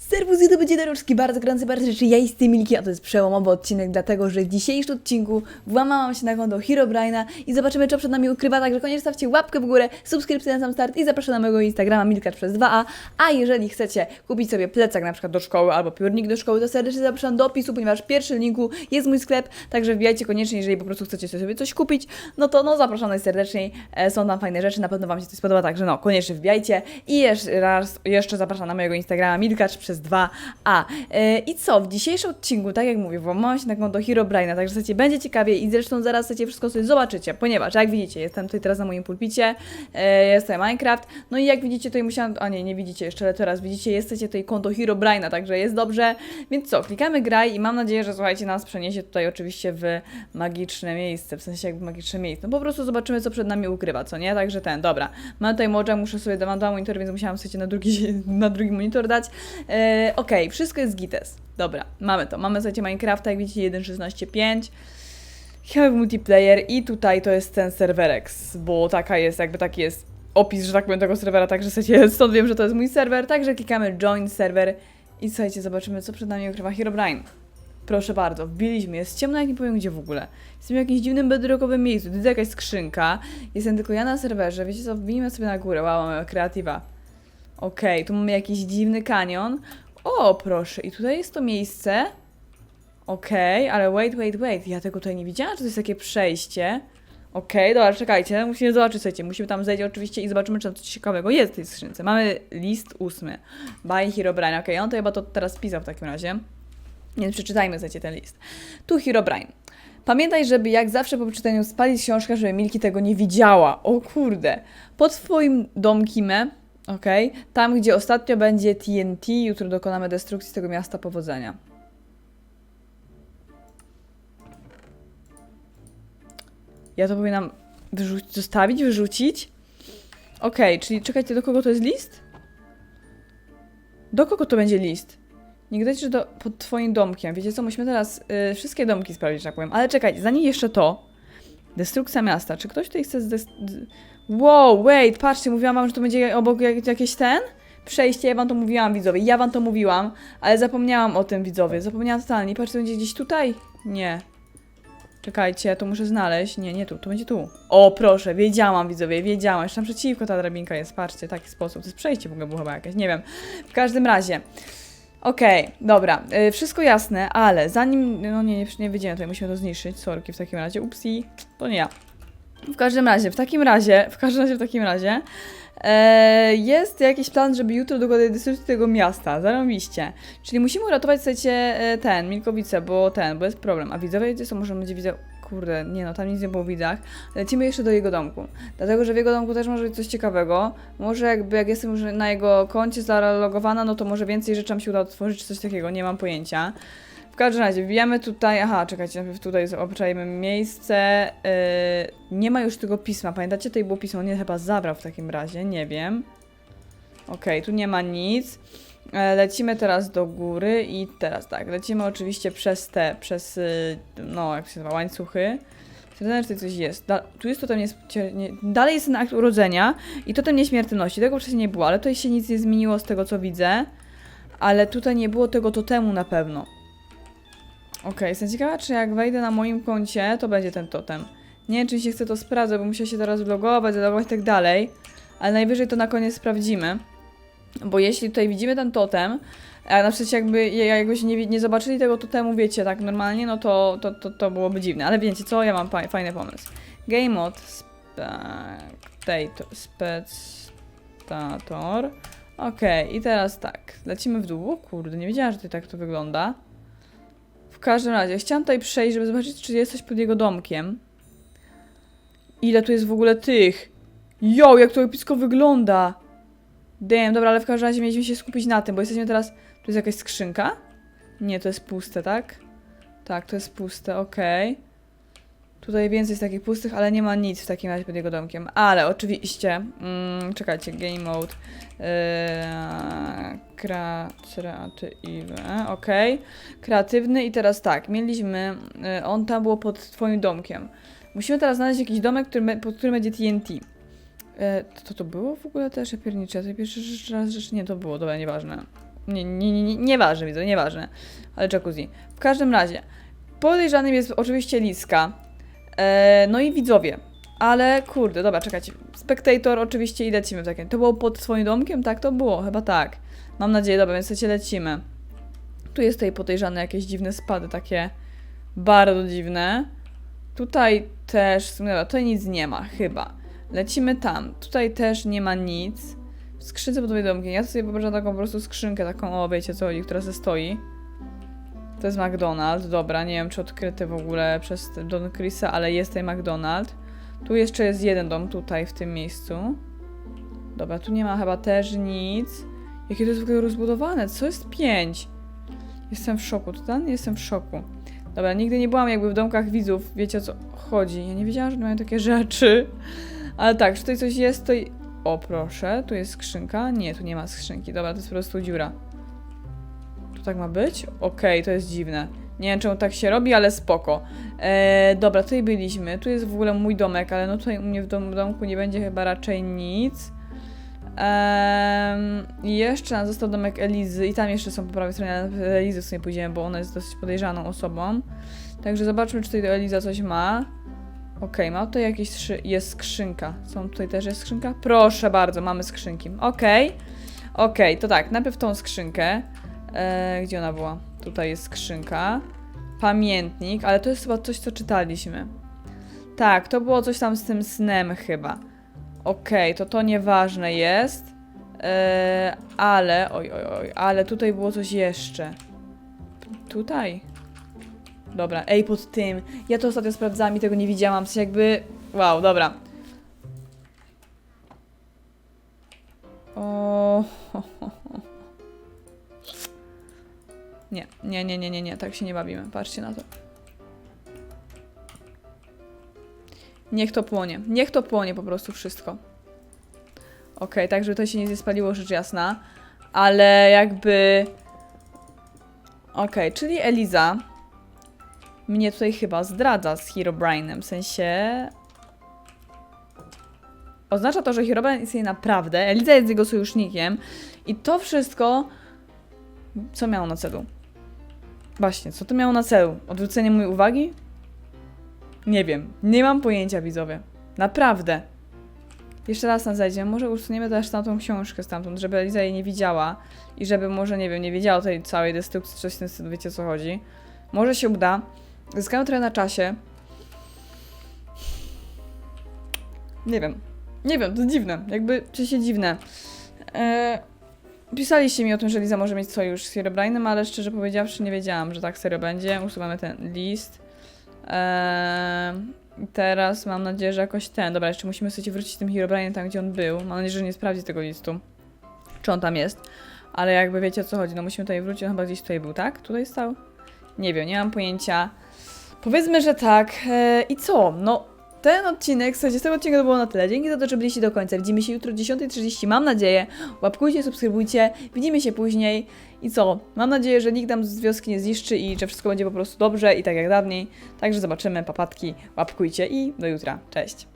Serwus, YouTube dzieciaczki, bardzo gorący, bardzo rzeczy. Ja jestem Milki, a to jest przełomowy odcinek, dlatego że w dzisiejszym odcinku włamałam się na konto Herobrina i zobaczymy, co przed nami ukrywa. Także koniecznie stawcie łapkę w górę, subskrypcję na sam start i zapraszam na mojego Instagrama Milkacz przez 2a. A jeżeli chcecie kupić sobie plecak na przykład do szkoły albo piórnik do szkoły, to serdecznie zapraszam do opisu, ponieważ w pierwszym linku jest mój sklep, także wbijajcie koniecznie, jeżeli po prostu chcecie sobie coś kupić, no to no zapraszam najserdeczniej. E, Są tam fajne rzeczy, na pewno Wam się coś spodoba, także no koniecznie wbijajcie. I jeszcze raz, jeszcze zapraszam na mojego Instagrama Milkacz przez 2a. E, I co, w dzisiejszym odcinku, tak jak mówię, włamałam się na konto Herobrina, także słuchajcie, będzie ciekawie i zresztą zaraz chcecie wszystko sobie zobaczycie, ponieważ jak widzicie, jestem tutaj teraz na moim pulpicie, e, jest tutaj Minecraft, no i jak widzicie tutaj musiałam, a nie, nie widzicie jeszcze, ale teraz widzicie, jesteście tutaj konto Herobrina, także jest dobrze, więc co, klikamy graj i mam nadzieję, że słuchajcie, nas przeniesie tutaj oczywiście w magiczne miejsce, w sensie jakby magiczne miejsce, no po prostu zobaczymy, co przed nami ukrywa, co nie, także ten, dobra, mam tutaj modża, muszę sobie, mam dwa monitory, więc musiałam sobie na drugi, na drugi monitor dać, e, okej, wszystko jest gites, dobra, mamy to, mamy słuchajcie Minecrafta, jak widzicie 1.16.5, Have multiplayer i tutaj to jest ten serwerex, bo taka jest, jakby taki jest opis, że tak powiem, tego serwera, także słuchajcie, stąd wiem, że to jest mój serwer, także klikamy join server i słuchajcie, zobaczymy, co przed nami ukrywa Herobrine. Proszę bardzo, wbiliśmy, jest ciemno, jak nie powiem gdzie w ogóle. Jestem w jakimś dziwnym bedrockowym miejscu, widzę jakaś skrzynka, jestem tylko ja na serwerze, wiecie co, wbijmy sobie na górę, wow, mamy kreatywa. Okej, tu mamy jakiś dziwny kanion. O, proszę, i tutaj jest to miejsce, Okej, ale wait, wait, wait. Ja tego tutaj nie widziałam, czy to jest takie przejście. Okej, dobra, czekajcie, musimy zobaczyć, słuchajcie, musimy tam zejść oczywiście i zobaczymy, czy tam coś ciekawego jest w tej skrzynce. Mamy list ósmy. By Herobrine. Okej, on to chyba to teraz pisał w takim razie. Więc przeczytajmy, słuchajcie, ten list. Tu Herobrine. Pamiętaj, żeby jak zawsze po przeczytaniu spalić książkę, żeby Milki tego nie widziała. O kurde. Pod twoim domkimem, okej, tam gdzie ostatnio będzie TNT, jutro dokonamy destrukcji tego miasta powodzenia. Ja to powinnam wyrzucić, zostawić, wyrzucić? Okej, czyli czekajcie, do kogo to jest list? Do kogo to będzie list? Nie gadajcie, że do, pod twoim domkiem. Wiecie co, musimy teraz y, wszystkie domki sprawdzić, tak powiem. Ale czekajcie, zanim jeszcze to. Destrukcja miasta. Czy ktoś tutaj chce Wow, wait, patrzcie, mówiłam wam, że to będzie obok jak, jakieś ten? Przejście, ja wam to mówiłam, widzowie. Ja wam to mówiłam, ale zapomniałam o tym, widzowie. Zapomniałam totalnie. Patrzcie, będzie gdzieś tutaj? Nie. Czekajcie, to muszę znaleźć. Nie, nie tu, to będzie tu. O, proszę, wiedziałam, widzowie, wiedziałam. Jeszcze naprzeciwko ta drabinka jest, patrzcie, taki sposób. To jest przejście w ogóle było chyba jakieś, nie wiem. W każdym razie. Okej, dobra, y, wszystko jasne, ale zanim, no nie, nie, nie wyjdziemy tutaj, musimy to zniszczyć, sorki w takim razie, upsi, to nie ja. W każdym razie, w takim razie, w każdym razie, w takim razie, e, jest jakiś plan, żeby jutro dokonać destrukcji tego miasta, zarobiście. Czyli musimy uratować, słuchajcie, e, ten, Milkowice, bo ten, bo jest problem. A widzowie, wiecie co, może będzie widział, kurde, nie no, tam nic nie było w widach. Lecimy jeszcze do jego domku, dlatego, że w jego domku też może być coś ciekawego. Może jakby, jak jestem już na jego koncie zalogowana, no to może więcej rzeczy nam się uda otworzyć, czy coś takiego, nie mam pojęcia. W każdym razie, wbijamy tutaj, aha, czekajcie, najpierw tutaj obczajmy miejsce, yy, nie ma już tego pisma, pamiętacie, tutaj było pismo, nie, chyba zabrał w takim razie, nie wiem. Okej, tu nie ma nic. E, Lecimy teraz do góry i teraz tak, lecimy oczywiście przez te, przez, y, no jak się nazywa, łańcuchy. Sprawdzamy, czy tutaj coś jest. Da, tu jest totem nie, dalej jest ten akt urodzenia i totem nieśmiertelności, tego wcześniej nie było, ale tutaj się nic nie zmieniło z tego, co widzę. Ale tutaj nie było tego totemu na pewno. Okej, jestem ciekawa, czy jak wejdę na moim koncie, to będzie ten totem. Nie wiem, czy się chce to sprawdzać, bo muszę się teraz vlogować, zalogować i tak dalej. Ale najwyżej to na koniec sprawdzimy. Bo jeśli tutaj widzimy ten totem, a na przykład jakby, jakbyś nie, nie zobaczyli tego totemu, wiecie, tak normalnie, no to, to, to, to byłoby dziwne. Ale wiecie co, ja mam fa- fajny pomysł. Game mode spectator, spectator. Okej, i teraz tak, lecimy w dół. Kurde, nie wiedziałam, że to tak to wygląda. W każdym razie, chciałam tutaj przejść, żeby zobaczyć, czy jest coś pod jego domkiem. Ile tu jest w ogóle tych? Jo, jak to epicko wygląda! Damn, dobra, ale w każdym razie mieliśmy się skupić na tym, bo jesteśmy teraz... Tu jest jakaś skrzynka? Nie, to jest puste, tak? Tak, to jest puste, okej. Tutaj więcej jest takich pustych, ale nie ma nic w takim razie pod jego domkiem. Ale oczywiście, mm, czekajcie, game mode, yy, kreatywny, okej. Kreatywny i teraz tak, mieliśmy, yy, on tam było pod twoim domkiem. Musimy teraz znaleźć jakiś domek, który, pod którym będzie TNT. E, to, to było w ogóle też ja pierniczę, ja to pierwszy raz rzecz nie to było, dobra, nieważne. Nie, nie, nie, nie, nieważne, widzę, nieważne. Ale jacuzzi. W każdym razie, podejrzanym jest oczywiście Liska. E, no i widzowie. Ale kurde, dobra, czekajcie. Spectator oczywiście i lecimy w takim. To było pod swoim domkiem? Tak, to było, chyba tak. Mam nadzieję, dobra, więc słuchajcie, lecimy. Tu jest tutaj podejrzane jakieś dziwne spady, takie bardzo dziwne. Tutaj też, dobra, tutaj nic nie ma, chyba. Lecimy tam. Tutaj też nie ma nic. W skrzynce pod domkiem. Ja sobie wyobrażam taką po prostu skrzynkę, taką, o wiecie co która se stoi. To jest McDonald's, dobra, nie wiem czy odkryty w ogóle przez Don Chrisa, ale jest tutaj McDonald's. Tu jeszcze jest jeden dom, tutaj, w tym miejscu. Dobra, tu nie ma chyba też nic. Jakie to jest w ogóle rozbudowane? Co jest pięć? Jestem w szoku, tutaj jestem w szoku. Dobra, nigdy nie byłam jakby w domkach widzów, wiecie o co chodzi. Ja nie wiedziałam, że mają takie rzeczy. Ale tak, czy tutaj coś jest, to... O, proszę, tu jest skrzynka. Nie, tu nie ma skrzynki. Dobra, to jest po prostu dziura. Tu tak ma być? Okej, to jest dziwne. Nie wiem, czemu tak się robi, ale spoko. Eee, dobra, tutaj byliśmy. Tu jest w ogóle mój domek, ale no tutaj u mnie w dom, domku nie będzie chyba raczej nic. I jeszcze nam został domek Elizy i tam jeszcze są po prawej stronie, ale Elizy w sumie pójdziemy, bo ona jest dosyć podejrzaną osobą. Także zobaczmy, czy tutaj do Eliza coś ma. Okej, ma tutaj jakieś szy- jest skrzynka. Są tutaj też jest skrzynka? Proszę bardzo, mamy skrzynki. Okej. Okej, to tak, najpierw tą skrzynkę. E, gdzie ona była? Tutaj jest skrzynka. Pamiętnik, ale to jest chyba coś, co czytaliśmy. Tak, to było coś tam z tym snem chyba. Okej, to to nieważne jest. E, ale, oj, oj, oj, ale tutaj było coś jeszcze. Tutaj? Dobra, ej, pod tym. Ja to ostatnio sprawdzałam i tego nie widziałam. Sensie jakby. Wow, dobra. O. Nie, nie, nie, nie, nie, nie, tak się nie bawimy. Patrzcie na to. Niech to płonie. Niech to płonie po prostu wszystko. Okej, tak, żeby to się nie spaliło, rzecz jasna. Ale jakby. Okej, czyli Eliza mnie tutaj chyba zdradza z Herobrine'em, w sensie... Oznacza to, że Herobrine istnieje naprawdę, Eliza jest jego sojusznikiem i to wszystko... Co miało na celu? Właśnie, co to miało na celu? Odwrócenie mojej uwagi? Nie wiem, nie mam pojęcia, widzowie. Naprawdę. Jeszcze raz tam zajdziemy, może usuniemy też tamtą książkę stamtąd, żeby Eliza jej nie widziała i żeby może, nie wiem, nie wiedziała tej całej destrukcji, coś w tym wiecie co chodzi. Może się uda. Zyskałem trochę na czasie. Nie wiem. Nie wiem, to dziwne. Jakby, czy się dziwne. E, pisaliście mi o tym, że Liza może mieć sojusz z Herobrine'em, ale szczerze powiedziawszy nie wiedziałam, że tak serio będzie. Usuwamy ten list. E, i teraz mam nadzieję, że jakoś ten... Dobra, jeszcze musimy sobie wrócić tym Herobrine'em tam, gdzie on był. Mam nadzieję, że nie sprawdzi tego listu. Czy on tam jest. Ale jakby wiecie o co chodzi, no musimy tutaj wrócić, on chyba gdzieś tutaj był, tak? Tutaj stał? Nie wiem, nie mam pojęcia. Powiedzmy, że tak. E, I co? No, ten odcinek, słuchajcie, z tego odcinka to było na tyle. Dzięki za to, że byliście do końca. Widzimy się jutro o 10.30, mam nadzieję. Łapkujcie, subskrybujcie. Widzimy się później. I co? Mam nadzieję, że nikt nam z wioski nie zniszczy i że wszystko będzie po prostu dobrze i tak jak dawniej. Także zobaczymy, papatki, łapkujcie i do jutra. Cześć.